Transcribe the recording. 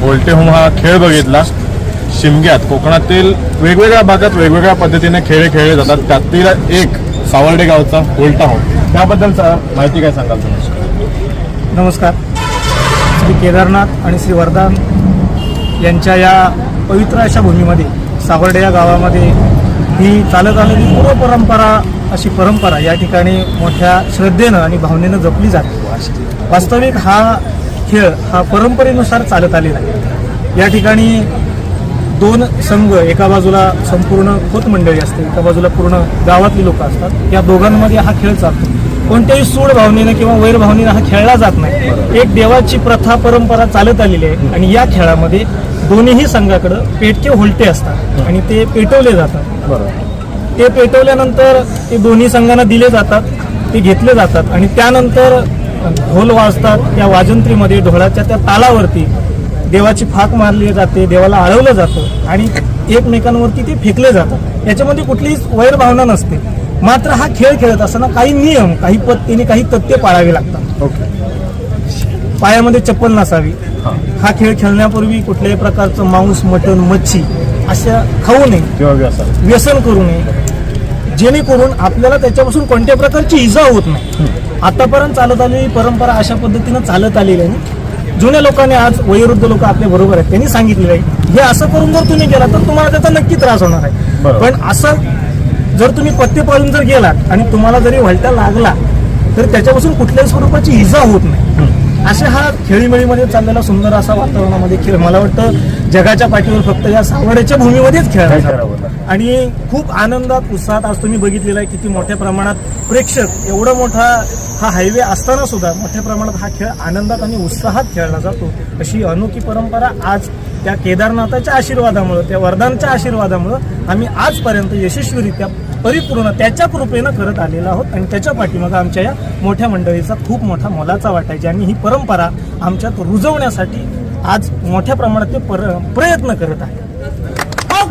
Voltage home हा खेळ बघितला. शिमग्यात कोकणातील वेगवेगळ्या भागात वेगवेगळ्या पद्धतीने खेळ खेळले जातात. त्यातील एक सावर्डे गावचा व्होल्टा होम त्याबद्दल माहिती काय सांगाल तुम्ही? नमस्कार. श्री केदारनाथ आणि श्री वरदान यांच्या या पवित्र अशा भूमीमध्ये सावर्डे या गावामध्ये ही चालत आलेली पूर्व परंपरा अशी परंपरा या ठिकाणी मोठ्या श्रद्धेनं आणि भावनेनं जपली जाते. वास्तविक हा खेळ हा परंपरेनुसार चालत आलेला आहे. या ठिकाणी दोन संघ एका बाजूला संपूर्ण खोत मंडळी असते एका बाजूला पूर्ण गावातली लोक असतात. या दोघांमध्ये हा खेळ चालतो. कोणत्याही सूड भावनेनं किंवा वैर भावनेनं हा खेळला जात नाही. एक देवाची प्रथा परंपरा चालत आलेली आहे आणि या खेळामध्ये दोन्हीही संघाकडं पेटके होलटे असतात आणि ते पेटवले जातात. बरोबर. ते पेटवल्यानंतर ते दोन्ही संघांना दिले जातात ते घेतले जातात आणि त्यानंतर ढोल वाजतात त्या वाजंत्रीमध्ये ढोलाच्या त्या तालावरती. देवाची फाक मारली जाते देवाला आळवलं जातं आणि एकमेकांवरती ते फेकले जातात. याच्यामध्ये कुठलीच वैरभावना नसते. मात्र हा खेळ खेळत असताना काही नियम काही पद्धतीने काही तथ्य पाळावे लागतात. ओके. पायामध्ये चप्पल नसावी. हां. खेळ खेळण्यापूर्वी कुठल्याही प्रकारचं मांस मटण मच्छी अशा खाऊ नये. व्यसन करू नये. जेणेकरून आपल्याला त्याच्यापासून कोणत्या प्रकारची इजा होत नाही. आतापर्यंत चालत आलेली परंपरा अशा पद्धतीनं चालत आलेली आहे. जुन्या लोकांनी आज वयोवृद्ध लोक आपल्या बरोबर आहेत. त्यांनी सांगितलेलं आहे. हे असं करून जर तुम्ही गेलात तर तुम्हाला त्याचा नक्की त्रास होणार आहे. पण असं जर तुम्ही पत्ते पाळून जर गेलात आणि तुम्हाला जरी व्हलटा लागला तर त्याच्यापासून कुठल्याही स्वरूपाची इजा होत नाही. असे हा खेळीमेळीमध्ये चाललेला सुंदर असा वातावरणामध्ये खेळ. मला वाटतं जगाच्या पाठीवर फक्त या सावड्याच्या भूमीमध्येच. करावं आणि खूप आनंदात उत्साहात आज तुम्ही बघितलेला आहे किती मोठ्या प्रमाणात प्रेक्षक एवढा मोठा हा हायवे असताना सुद्धा मोठ्या प्रमाणात हा खेळ आनंदात आणि उत्साहात खेळला जातो. अशी अनोखी परंपरा आज त्या केदारनाथाच्या आशीर्वादामुळं त्या वरदानच्या आशीर्वादामुळं आम्ही आजपर्यंत यशस्वीरित्या परिपूर्ण त्याच्या कृपेनं करत आलेलो आहोत आणि त्याच्या पाठीमागं आमच्या या मोठ्या मंडळीचा खूप मोठा मोलाचा वाटायचा आणि ही परंपरा आमच्यात रुजवण्यासाठी आज मोठ्या प्रमाणात ते पर प्रयत्न करत आहे हो,